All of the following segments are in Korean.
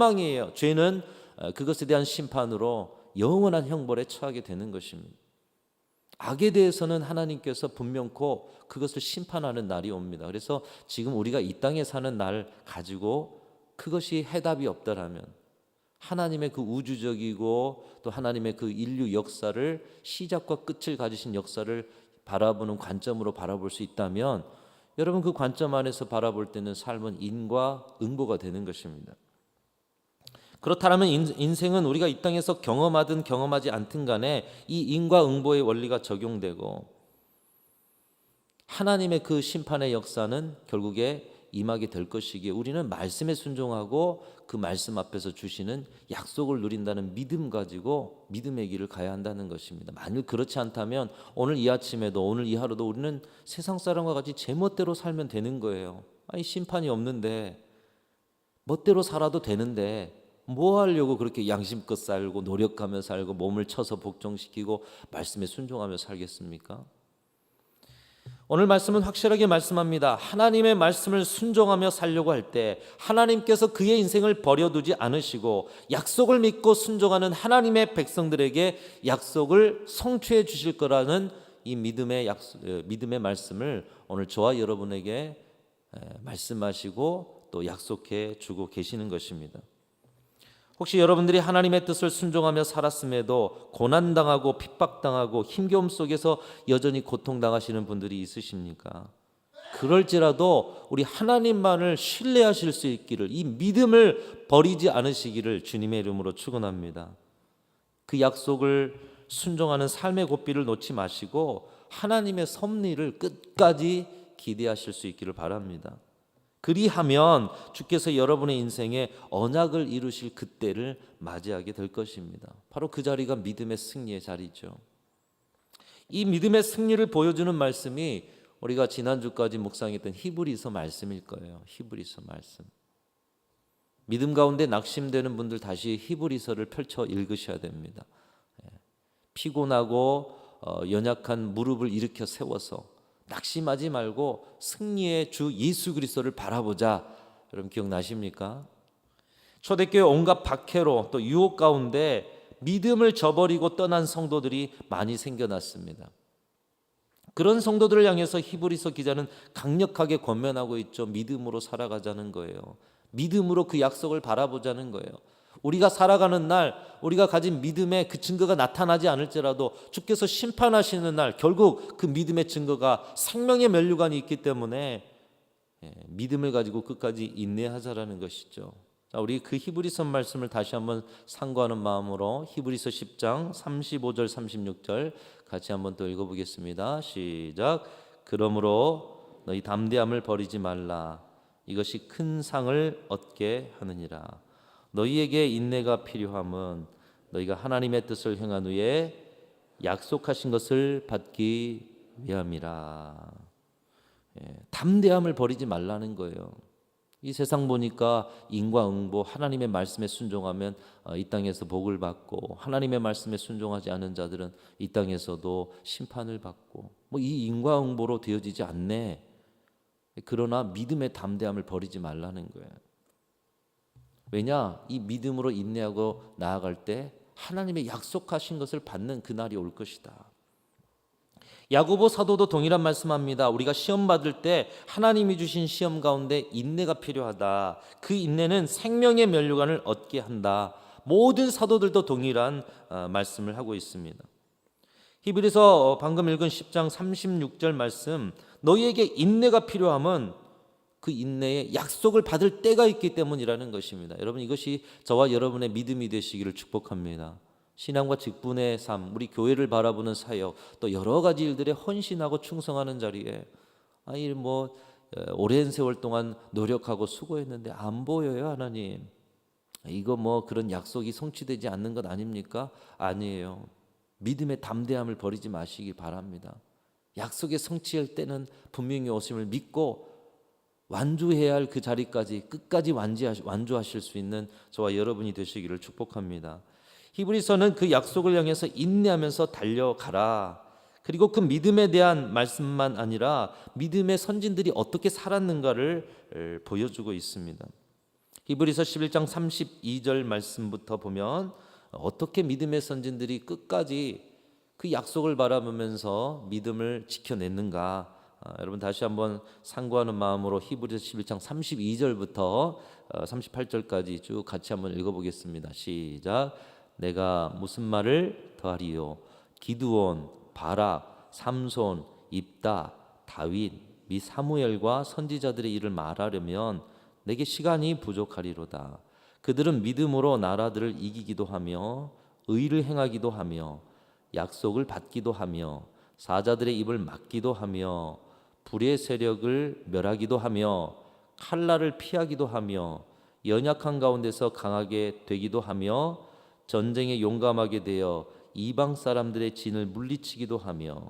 사망이에요. 죄는 어, 그것에 대한 심판으로 영원한 형벌에 처하게 되는 것입니다. 악에 대해서는 하나님께서 분명코 그것을 심판하는 날이 옵니다. 그래서 지금 우리가 이 땅에 사는 날 가지고 그것이 해답이 없다라면 하나님의 그 우주적이고 또 하나님의 그 인류 역사를 시작과 끝을 가지신 역사를 바라보는 관점으로 바라볼 수 있다면 여러분 그 관점 안에서 바라볼 때는 삶은 인과 응보가 되는 것입니다. 그렇다면 인- 인생은 우리가 이 땅에서 경험하든 경험하지 않든 간에 이 인과 응보의 원리가 적용되고 하나님의 그 심판의 역사는 결국에 임하게 될 것이기에 우리는 말씀에 순종하고 그 말씀 앞에서 주시는 약속을 누린다는 믿음 가지고 믿음의 길을 가야 한다는 것입니다. 만일 그렇지 않다면 오늘 이 아침에도 오늘 이 하루도 우리는 세상 사람과 같이 제멋대로 살면 되는 거예요. 아니 심판이 없는데 멋대로 살아도 되는데 뭐 하려고 그렇게 양심껏 살고 노력하며 살고 몸을 쳐서 복종시키고 말씀에 순종하며 살겠습니까? 오늘 말씀은 확실하게 말씀합니다. 하나님의 말씀을 순종하며 살려고 할 때 하나님께서 그의 인생을 버려두지 않으시고 약속을 믿고 순종하는 하나님의 백성들에게 약속을 성취해 주실 거라는 이 믿음의 약속, 어, 믿음의 말씀을 오늘 저와 여러분에게 에, 말씀하시고 또 약속해 주고 계시는 것입니다. 혹시 여러분들이 하나님의 뜻을 순종하며 살았음에도 고난당하고 핍박당하고 힘겨움 속에서 여전히 고통당하시는 분들이 있으십니까? 그럴지라도 우리 하나님만을 신뢰하실 수 있기를 이 믿음을 버리지 않으시기를 주님의 이름으로 축원합니다. 그 약속을 순종하는 삶의 고비를 놓지 마시고 하나님의 섭리를 끝까지 기대하실 수 있기를 바랍니다. 그리하면 주께서 여러분의 인생에 언약을 이루실 그때를 맞이하게 될 것입니다. 바로 그 자리가 믿음의 승리의 자리죠. 이 믿음의 승리를 보여주는 말씀이 우리가 지난주까지 묵상했던 히브리서 말씀일 거예요. 히브리서 말씀. 믿음 가운데 낙심되는 분들 다시 히브리서를 펼쳐 읽으셔야 됩니다. 예. 피곤하고 어, 연약한 무릎을 일으켜 세워서 낙심하지 말고 승리의 주 예수 그리스도를 바라보자. 여러분 기억나십니까? 초대교회 온갖 박해로 또 유혹 가운데 믿음을 저버리고 떠난 성도들이 많이 생겨났습니다. 그런 성도들을 향해서 히브리서 기자는 강력하게 권면하고 있죠. 믿음으로 살아가자는 거예요. 믿음으로 그 약속을 바라보자는 거예요. 우리가 살아가는 날 우리가 가진 믿음의 그 증거가 나타나지 않을지라도 주께서 심판하시는 날 결국 그 믿음의 증거가 생명의 면류관이 있기 때문에 예, 믿음을 가지고 끝까지 인내하자라는 것이죠. 자, 우리 그 히브리서 말씀을 다시 한번 상고하는 마음으로 히브리서 10장 35절 36절 같이 한번 또 읽어보겠습니다. 시작. 그러므로 너희 담대함을 버리지 말라. 이것이 큰 상을 얻게 하느니라. 너희에게 인내가 필요함은 너희가 하나님의 뜻을 행한 후에 약속하신 것을 받기 위함이라. 예, 담대함을 버리지 말라는 거예요. 이 세상 보니까 인과응보 하나님의 말씀에 순종하면 어, 이 땅에서 복을 받고 하나님의 말씀에 순종하지 않은 자들은 이 땅에서도 심판을 받고 뭐 이 인과응보로 되어지지 않네. 그러나 믿음의 담대함을 버리지 말라는 거예요. 왜냐? 이 믿음으로 인내하고 나아갈 때 하나님의 약속하신 것을 받는 그날이 올 것이다. 야고보 사도도 동일한 말씀합니다. 우리가 시험 받을 때 하나님이 주신 시험 가운데 인내가 필요하다. 그 인내는 생명의 면류관을 얻게 한다. 모든 사도들도 동일한 어, 말씀을 하고 있습니다. 히브리서 방금 읽은 10장 36절 말씀 너희에게 인내가 필요함은 그 인내에 약속을 받을 때가 있기 때문이라는 것입니다. 여러분 이것이 저와 여러분의 믿음이 되시기를 축복합니다. 신앙과 직분의 삶, 우리 교회를 바라보는 사역, 또 여러 가지 일들에 헌신하고 충성하는 자리에 아니 뭐 어, 오랜 세월 동안 노력하고 수고했는데 안 보여요 하나님. 이거 뭐 그런 약속이 성취되지 않는 것 아닙니까? 아니에요. 믿음의 담대함을 버리지 마시기 바랍니다. 약속의 성취할 때는 분명히 오심을 믿고 완주해야 할 그 자리까지 끝까지 완주하실, 수 있는 저와 여러분이 되시기를 축복합니다. 히브리서는 그 약속을 향해서 인내하면서 달려가라. 그리고 그 믿음에 대한 말씀만 아니라 믿음의 선진들이 어떻게 살았는가를 보여주고 있습니다. 히브리서 11장 32절 말씀부터 보면 어떻게 믿음의 선진들이 끝까지 그 약속을 바라보면서 믿음을 지켜냈는가? 아, 여러분 다시 한번 상고하는 마음으로 히브리서 11장 32절부터 38절까지 쭉 같이 한번 읽어보겠습니다. 시작. 내가 무슨 말을 더하리요? 기드온, 바락, 삼손, 입다, 다윗, 미 사무엘과 선지자들의 일을 말하려면 내게 시간이 부족하리로다. 그들은 믿음으로 나라들을 이기기도 하며 의를 행하기도 하며 약속을 받기도 하며 사자들의 입을 막기도 하며 불의 세력을 멸하기도 하며 칼날을 피하기도 하며 연약한 가운데서 강하게 되기도 하며 전쟁에 용감하게 되어 이방 사람들의 진을 물리치기도 하며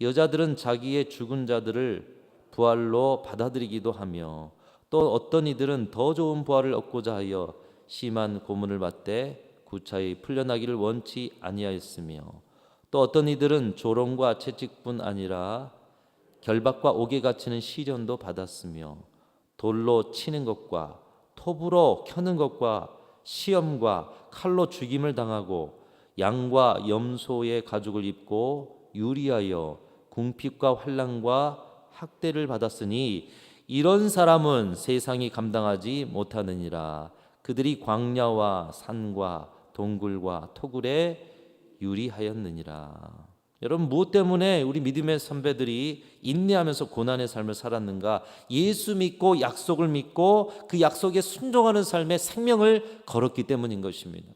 여자들은 자기의 죽은 자들을 부활로 받아들이기도 하며 또 어떤 이들은 더 좋은 부활을 얻고자 하여 심한 고문을 받되 구차히 풀려나기를 원치 아니하였으며 또 어떤 이들은 조롱과 채찍뿐 아니라 결박과 옥에 갇히는 시련도 받았으며 돌로 치는 것과 톱으로 켜는 것과 시험과 칼로 죽임을 당하고 양과 염소의 가죽을 입고 유리하여 궁핍과 환란과 학대를 받았으니 이런 사람은 세상이 감당하지 못하느니라. 그들이 광야와 산과 동굴과 토굴에 유리하였느니라 여러분 무엇 때문에 우리 믿음의 선배들이 인내하면서 고난의 삶을 살았는가? 예수 믿고 약속을 믿고 그 약속에 순종하는 삶의 생명을 걸었기 때문인 것입니다.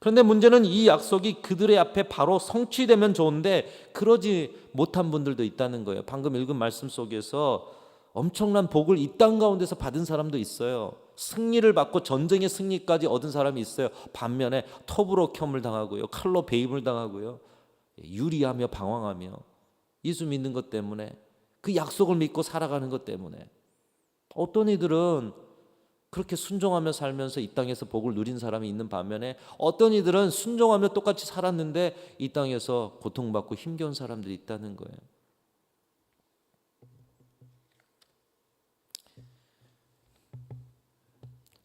그런데 문제는 이 약속이 그들의 앞에 바로 성취되면 좋은데 그러지 못한 분들도 있다는 거예요. 방금 읽은 말씀 속에서 엄청난 복을 이 땅 가운데서 받은 사람도 있어요. 승리를 받고 전쟁의 승리까지 얻은 사람이 있어요. 반면에 톱으로 켬을 당하고요. 칼로 배임을 당하고요. 유리하며 방황하며 예수 믿는 것 때문에 그 약속을 믿고 살아가는 것 때문에 어떤 이들은 그렇게 순종하며 살면서 이 땅에서 복을 누린 사람이 있는 반면에 어떤 이들은 순종하며 똑같이 살았는데 이 땅에서 고통받고 힘겨운 사람들이 있다는 거예요.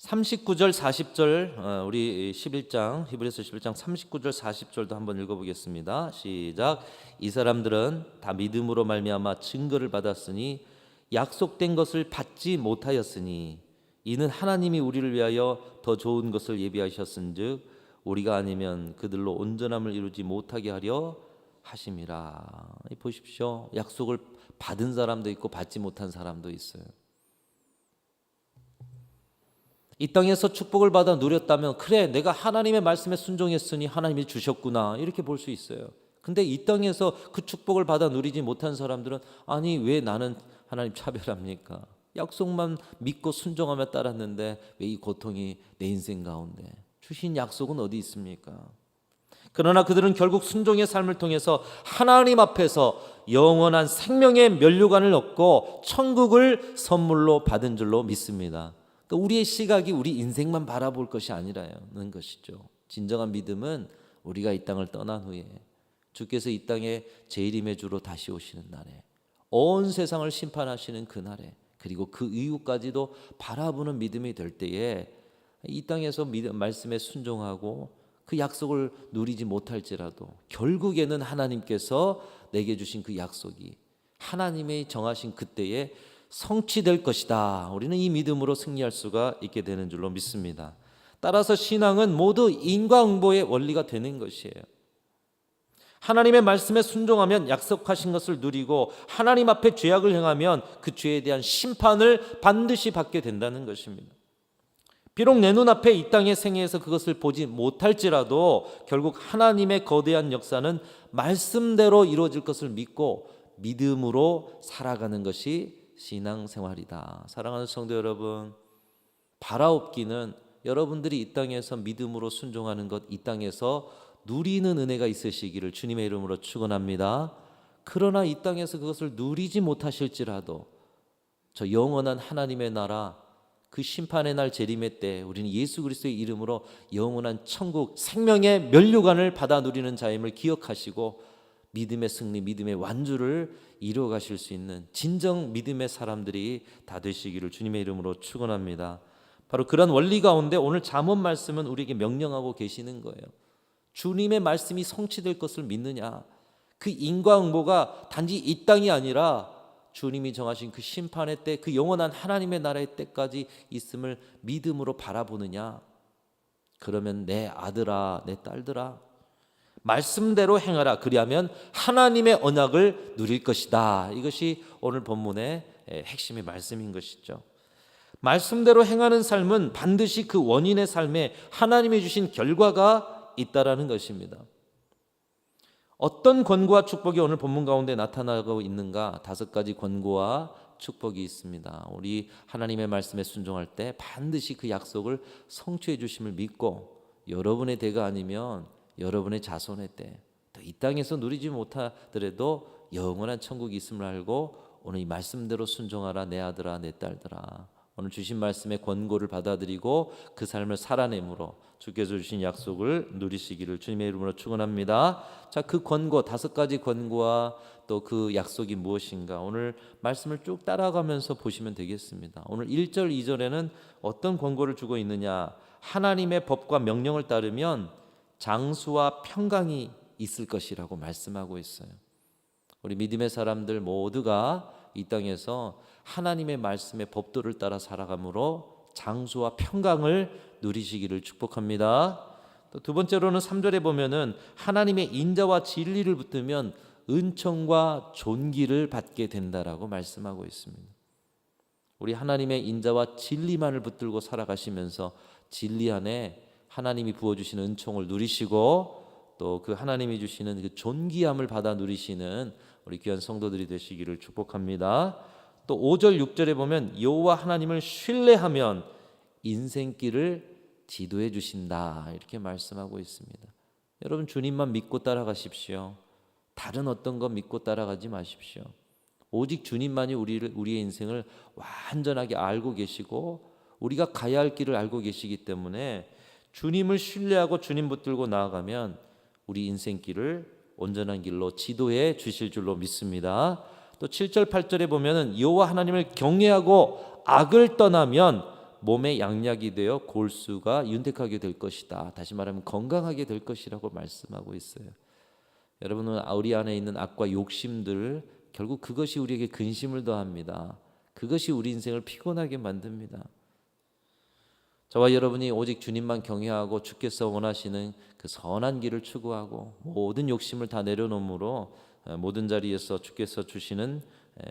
39절 40절 어, 우리 11장 히브리서 11장 39절 40절도 한번 읽어보겠습니다. 시작. 이 사람들은 다 믿음으로 말미암아 증거를 받았으니 약속된 것을 받지 못하였으니 이는 하나님이 우리를 위하여 더 좋은 것을 예비하셨은즉 우리가 아니면 그들로 온전함을 이루지 못하게 하려 하심이라. 보십시오. 약속을 받은 사람도 있고 받지 못한 사람도 있어요. 이 땅에서 축복을 받아 누렸다면 그래 내가 하나님의 말씀에 순종했으니 하나님이 주셨구나 이렇게 볼 수 있어요. 근데 이 땅에서 그 축복을 받아 누리지 못한 사람들은 아니 왜 나는 하나님 차별합니까? 약속만 믿고 순종하며 따랐는데 왜 이 고통이 내 인생 가운데 주신 약속은 어디 있습니까? 그러나 그들은 결국 순종의 삶을 통해서 하나님 앞에서 영원한 생명의 면류관을 얻고 천국을 선물로 받은 줄로 믿습니다. 그러니까 우리의 시각이 우리 인생만 바라볼 것이 아니라는 것이죠. 진정한 믿음은 우리가 이 땅을 떠난 후에 주께서 이 땅에 재림의 주로 다시 오시는 날에 온 세상을 심판하시는 그 날에 그리고 그 이후까지도 바라보는 믿음이 될 때에 이 땅에서 믿음, 말씀에 순종하고 그 약속을 누리지 못할지라도 결국에는 하나님께서 내게 주신 그 약속이 하나님의 정하신 그때에 성취될 것이다. 우리는 이 믿음으로 승리할 수가 있게 되는 줄로 믿습니다. 따라서 신앙은 모두 인과응보의 원리가 되는 것이에요. 하나님의 말씀에 순종하면 약속하신 것을 누리고 하나님 앞에 죄악을 행하면 그 죄에 대한 심판을 반드시 받게 된다는 것입니다. 비록 내 눈앞에 이 땅의 생애에서 그것을 보지 못할지라도 결국 하나님의 거대한 역사는 말씀대로 이루어질 것을 믿고 믿음으로 살아가는 것이 신앙생활이다. 사랑하는 성도 여러분, 바라옵기는 여러분들이 이 땅에서 믿음으로 순종하는 것, 이 땅에서 누리는 은혜가 있으시기를 주님의 이름으로 축원합니다. 그러나 이 땅에서 그것을 누리지 못하실지라도 저 영원한 하나님의 나라 그 심판의 날 재림의 때 우리는 예수 그리스도의 이름으로 영원한 천국 생명의 면류관을 받아 누리는 자임을 기억하시고 믿음의 승리, 믿음의 완주를 이루어 가실 수 있는 진정 믿음의 사람들이 다 되시기를 주님의 이름으로 축원합니다. 바로 그런 원리 가운데 오늘 잠언 말씀은 우리에게 명령하고 계시는 거예요. 주님의 말씀이 성취될 것을 믿느냐? 그 인과응보가 단지 이 땅이 아니라 주님이 정하신 그 심판의 때, 그 영원한 하나님의 나라의 때까지 있음을 믿음으로 바라보느냐? 그러면 내 아들아, 내 딸들아, 말씀대로 행하라. 그리하면 하나님의 언약을 누릴 것이다. 이것이 오늘 본문의 핵심의 말씀인 것이죠. 말씀대로 행하는 삶은 반드시 그 원인의 삶에 하나님이 주신 결과가 있다라는 것입니다. 어떤 권고와 축복이 오늘 본문 가운데 나타나고 있는가? 다섯 가지 권고와 축복이 있습니다. 우리 하나님의 말씀에 순종할 때 반드시 그 약속을 성취해 주심을 믿고 여러분의 대가 아니면 여러분의 자손의 때, 또 이 땅에서 누리지 못하더라도 영원한 천국이 있음을 알고 오늘 이 말씀대로 순종하라 내 아들아 내 딸들아 오늘 주신 말씀의 권고를 받아들이고 그 삶을 살아내므로 주께서 주신 약속을 누리시기를 주님의 이름으로 축원합니다. 자, 그 권고 다섯 가지 권고와 또 그 약속이 무엇인가 오늘 말씀을 쭉 따라가면서 보시면 되겠습니다. 오늘 1절 2절에는 어떤 권고를 주고 있느냐? 하나님의 법과 명령을 따르면 장수와 평강이 있을 것이라고 말씀하고 있어요. 우리 믿음의 사람들 모두가 이 땅에서 하나님의 말씀의 법도를 따라 살아감으로 장수와 평강을 누리시기를 축복합니다. 또 두 번째로는 3절에 보면은 하나님의 인자와 진리를 붙들면 은총과 존귀를 받게 된다라고 말씀하고 있습니다. 우리 하나님의 인자와 진리만을 붙들고 살아가시면서 진리 안에 하나님이 부어 주시는 은총을 누리시고 또 그 하나님이 주시는 그 존귀함을 받아 누리시는 우리 귀한 성도들이 되시기를 축복합니다. 또 5절 6절에 보면 여호와 하나님을 신뢰하면 인생길을 지도해 주신다. 이렇게 말씀하고 있습니다. 여러분 주님만 믿고 따라가십시오. 다른 어떤 것 믿고 따라가지 마십시오. 오직 주님만이 우리를 우리의 인생을 완전하게 알고 계시고 우리가 가야 할 길을 알고 계시기 때문에 주님을 신뢰하고 주님 붙들고 나아가면 우리 인생길을 온전한 길로 지도해 주실 줄로 믿습니다. 또 7절 8절에 보면은 여호와 하나님을 경외하고 악을 떠나면 몸에 양약이 되어 골수가 윤택하게 될 것이다. 다시 말하면 건강하게 될 것이라고 말씀하고 있어요. 여러분은 우리 안에 있는 악과 욕심들 결국 그것이 우리에게 근심을 더합니다. 그것이 우리 인생을 피곤하게 만듭니다. 저와 여러분이 오직 주님만 경외하고 주께서 원하시는 그 선한 길을 추구하고 모든 욕심을 다 내려놓으므로 모든 자리에서 주께서 주시는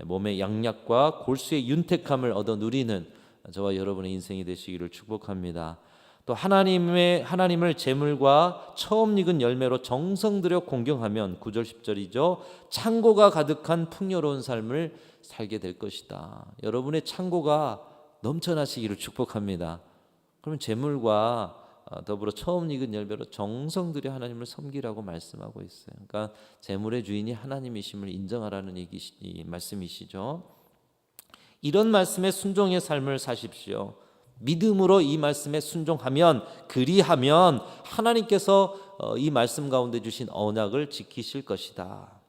몸의 양약과 골수의 윤택함을 얻어 누리는 저와 여러분의 인생이 되시기를 축복합니다. 또 하나님의 하나님을 재물과 처음 익은 열매로 정성 들여 공경하면 9절 10절이죠. 창고가 가득한 풍요로운 삶을 살게 될 것이다. 여러분의 창고가 넘쳐나시기를 축복합니다. 그러면 재물과 어, 더불어 처음 익은 열매로 정성 들여 하나님을 섬기라고 말씀하고 있어요. 그러니까 재물의 주인이 하나님이심을 인정하라는 얘기 말씀이시죠. 이런 말씀에 순종의 삶을 사십시오. 믿음으로 이 말씀에 순종하면 그리하면 하나님께서 어, 이 말씀 가운데 주신 언약을 지키실 것이다.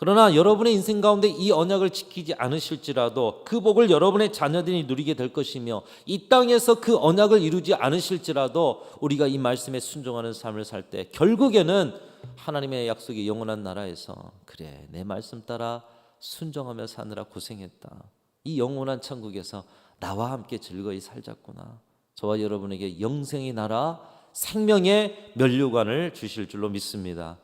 그러나 여러분의 인생 가운데 이 언약을 지키지 않으실지라도 그 복을 여러분의 자녀들이 누리게 될 것이며 이 땅에서 그 언약을 이루지 않으실지라도 우리가 이 말씀에 순종하는 삶을 살 때 결국에는 하나님의 약속이 영원한 나라에서 그래 내 말씀 따라 순종하며 사느라 고생했다. 이 영원한 천국에서 나와 함께 즐거이 살자꾸나. 저와 여러분에게 영생의 나라 생명의 면류관을 주실 줄로 믿습니다.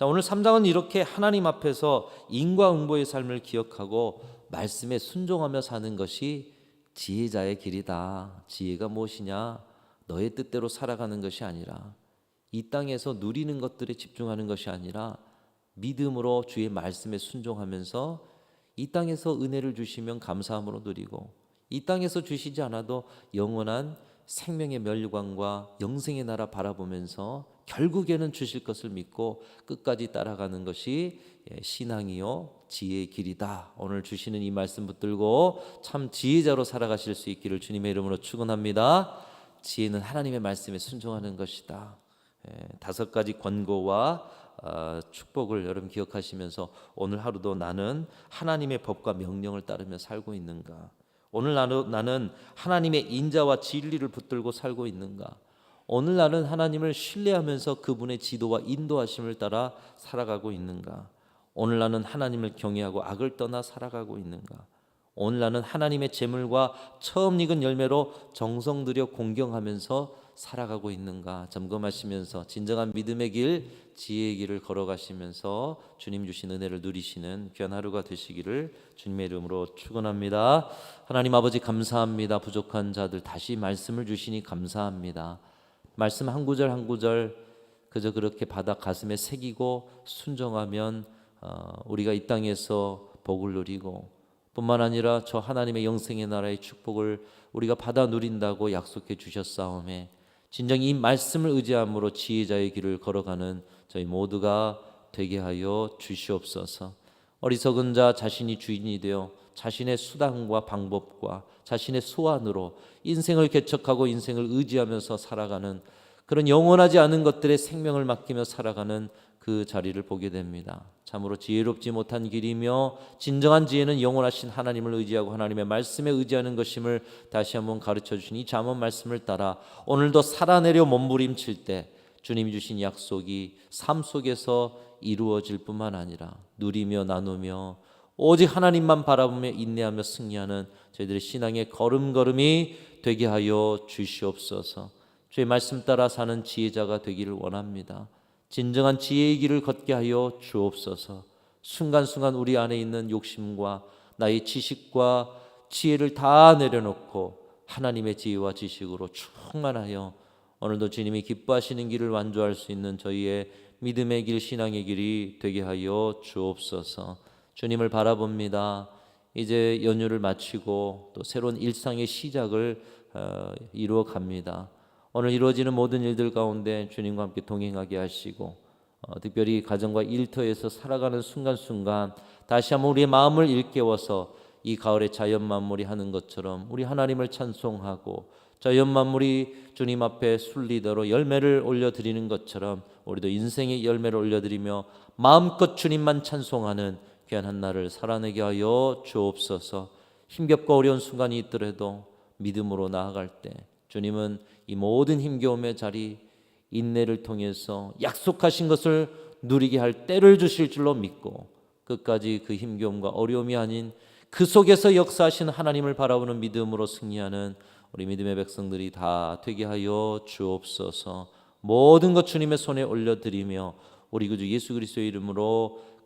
자, 오늘 3장은 이렇게 하나님 앞에서 인과응보의 삶을 기억하고 말씀에 순종하며 사는 것이 지혜자의 길이다. 지혜가 무엇이냐? 너의 뜻대로 살아가는 것이 아니라 이 땅에서 누리는 것들에 집중하는 것이 아니라 믿음으로 주의 말씀에 순종하면서 이 땅에서 은혜를 주시면 감사함으로 누리고 이 땅에서 주시지 않아도 영원한 생명의 멸류관과 영생의 나라 바라보면서 결국에는 주실 것을 믿고 끝까지 따라가는 것이 예, 신앙이요 지혜의 길이다. 오늘 주시는 이 말씀 붙들고 참 지혜자로 살아가실 수 있기를 주님의 이름으로 축원합니다. 지혜는 하나님의 말씀에 순종하는 것이다. 예, 다섯 가지 권고와 아, 축복을 여러분 기억하시면서 오늘 하루도 나는 하나님의 법과 명령을 따르며 살고 있는가? 오늘 나는 하나님의 인자와 진리를 붙들고 살고 있는가? 오늘 나는 하나님을 신뢰하면서 그분의 지도와 인도하심을 따라 살아가고 있는가? 오늘 나는 하나님을 경외하고 악을 떠나 살아가고 있는가? 오늘 나는 하나님의 재물과 처음 익은 열매로 정성 들여 공경하면서 살아가고 있는가 점검하시면서 진정한 믿음의 길, 지혜의 길을 걸어가시면서 주님 주신 은혜를 누리시는 귀한 하루가 되시기를 주님의 이름으로 축원합니다. 하나님 아버지 감사합니다. 부족한 자들 다시 말씀을 주시니 감사합니다. 말씀 한 구절 한 구절 그저 그렇게 받아 가슴에 새기고 순종하면 어, 우리가 이 땅에서 복을 누리고 뿐만 아니라 저 하나님의 영생의 나라의 축복을 우리가 받아 누린다고 약속해 주셨사오매 진정 이 말씀을 의지함으로 지혜자의 길을 걸어가는 저희 모두가 되게 하여 주시옵소서. 어리석은 자 자신이 주인이 되어 자신의 수단과 방법과 자신의 소환으로 인생을 개척하고 인생을 의지하면서 살아가는 그런 영원하지 않은 것들의 생명을 맡기며 살아가는 그 자리를 보게 됩니다. 참으로 지혜롭지 못한 길이며 진정한 지혜는 영원하신 하나님을 의지하고 하나님의 말씀에 의지하는 것임을 다시 한번 가르쳐 주신 이 잠언 말씀을 따라 오늘도 살아내려 몸부림칠 때 주님이 주신 약속이 삶 속에서 이루어질 뿐만 아니라 누리며 나누며 오직 하나님만 바라보며 인내하며 승리하는 저희들의 신앙의 걸음걸음이 되게 하여 주시옵소서. 주의 말씀 따라 사는 지혜자가 되기를 원합니다. 진정한 지혜의 길을 걷게 하여 주옵소서. 순간순간 우리 안에 있는 욕심과 나의 지식과 지혜를 다 내려놓고 하나님의 지혜와 지식으로 충만하여 오늘도 주님이 기뻐하시는 길을 완주할 수 있는 저희의 믿음의 길, 신앙의 길이 되게 하여 주옵소서. 주님을 바라봅니다. 이제 연휴를 마치고 또 새로운 일상의 시작을 어, 이루어 갑니다. 오늘 이루어지는 모든 일들 가운데 주님과 함께 동행하게 하시고 어, 특별히 가정과 일터에서 살아가는 순간순간 다시 한번 우리의 마음을 일깨워서 이 가을에 자연 만물이 하는 것처럼 우리 하나님을 찬송하고 자연 만물이 주님 앞에 순리대로 열매를 올려 드리는 것처럼 우리도 인생의 열매를 올려 드리며 마음껏 주님만 찬송하는 귀한 한 날을 살아내게 하여 주옵소서 힘겹고 어려운 순간이 있더라도 믿음으로 나아갈 때 주님은 이 모든 힘겨움의 자리 인내를 통해서 약속하신 것을 누리게 할 때를 주실 줄로 믿고 끝까지 그 힘겨움과 어려움이 아닌 그 속에서 역사하신 하나님을 바라보는 믿음으로 승리하는 우리 믿음의 백성들이 다 되게 하여 주옵소서. 모든 것 주님의 손에 올려드리며 우리 구주 예수 그리스도의 이름으로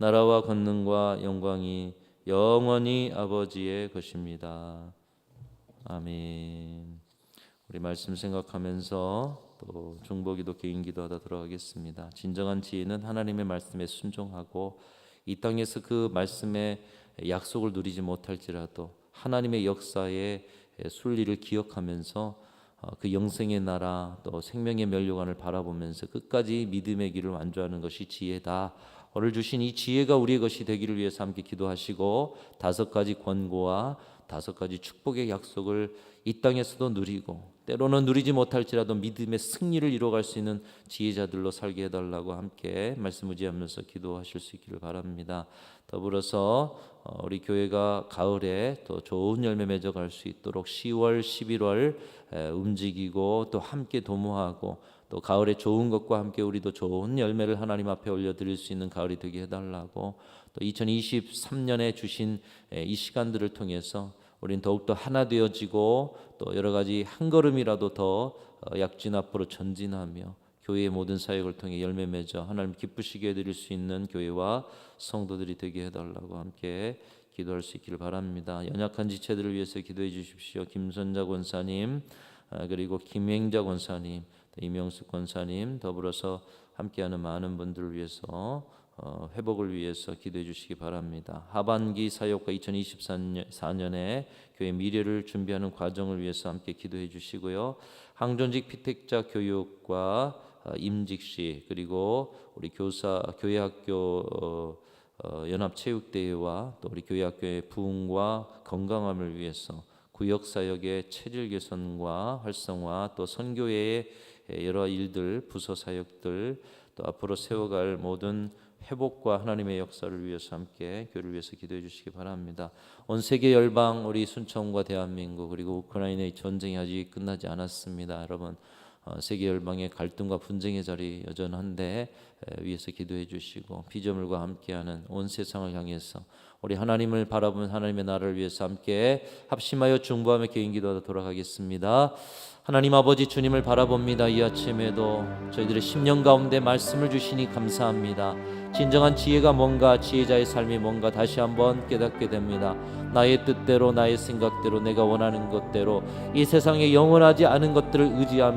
나라와 권능과 영광이 영원히 아버지의 것입니다. 아멘. 우리 말씀 생각하면서 또 중보기도 개인기도 하다 들어가겠습니다. 진정한 지혜는 하나님의 말씀에 순종하고 이 땅에서 그 말씀의 약속을 누리지 못할지라도 하나님의 역사의 순리를 기억하면서 어, 그 영생의 나라 또 생명의 멸류관을 바라보면서 끝까지 믿음의 길을 완주하는 것이 지혜다. 오늘 주신 이 지혜가 우리의 것이 되기를 위해서 함께 기도하시고 다섯 가지 권고와 다섯 가지 축복의 약속을 이 땅에서도 누리고 때로는 누리지 못할지라도 믿음의 승리를 이루어갈 수 있는 지혜자들로 살게 해달라고 함께 말씀 의지하면서 기도하실 수 있기를 바랍니다. 더불어서 어, 우리 교회가 가을에 또 좋은 열매 맺어갈 수 있도록 10월, 11월 움직이고 또 함께 도모하고 또 가을에 좋은 것과 함께 우리도 좋은 열매를 하나님 앞에 올려 드릴 수 있는 가을이 되게 해달라고 또 2023년에 주신 이 시간들을 통해서 우리는 더욱더 하나 되어지고 또 여러 가지 한 걸음이라도 더 어, 약진 앞으로 전진하며 교회의 모든 사역을 통해 열매 맺어 하나님 기쁘시게 해드릴 수 있는 교회와 성도들이 되게 해달라고 함께 기도할 수 있기를 바랍니다. 연약한 지체들을 위해서 기도해 주십시오. 김선자 권사님 아, 그리고 김행자 권사님 이명숙 권사님 더불어서 함께하는 많은 분들을 위해서 어, 회복을 위해서 기도해 주시기 바랍니다. 하반기 사역과 2024년에 교회 미래를 준비하는 과정을 위해서 함께 기도해 주시고요. 항존직 피택자 교육과 어, 임직시 그리고 우리 교사 교회 학교 어, 어, 연합 체육대회와 또 우리 교회 학교의 부흥과 건강함을 위해서 구역 사역의 체질 개선과 활성화 또 선교회의 여러 일들 부서 사역들 또 앞으로 세워갈 모든 회복과 하나님의 역사를 위해서 함께 교회를 위해서 기도해 주시기 바랍니다. 온 세계 열방 우리 순천과 대한민국 그리고 우크라이나의 전쟁이 아직 끝나지 않았습니다. 여러분 어, 세계 열방의 갈등과 분쟁의 자리 여전한데 에, 위에서 기도해 주시고 피조물과 함께하는 온 세상을 향해서 우리 하나님을 바라보는 하나님의 나라를 위해서 함께 합심하여 중보하며 개인 기도하다 돌아가겠습니다. 하나님 아버지 주님을 바라봅니다. 이 아침에도 저희들의 심령 가운데 말씀을 주시니 감사합니다. 진정한 지혜가 뭔가 지혜자의 삶이 뭔가 다시 한번 깨닫게 됩니다. 나의 뜻대로 나의 생각대로 내가 원하는 것대로 이 세상에 영원하지 않은 것들을 의지하며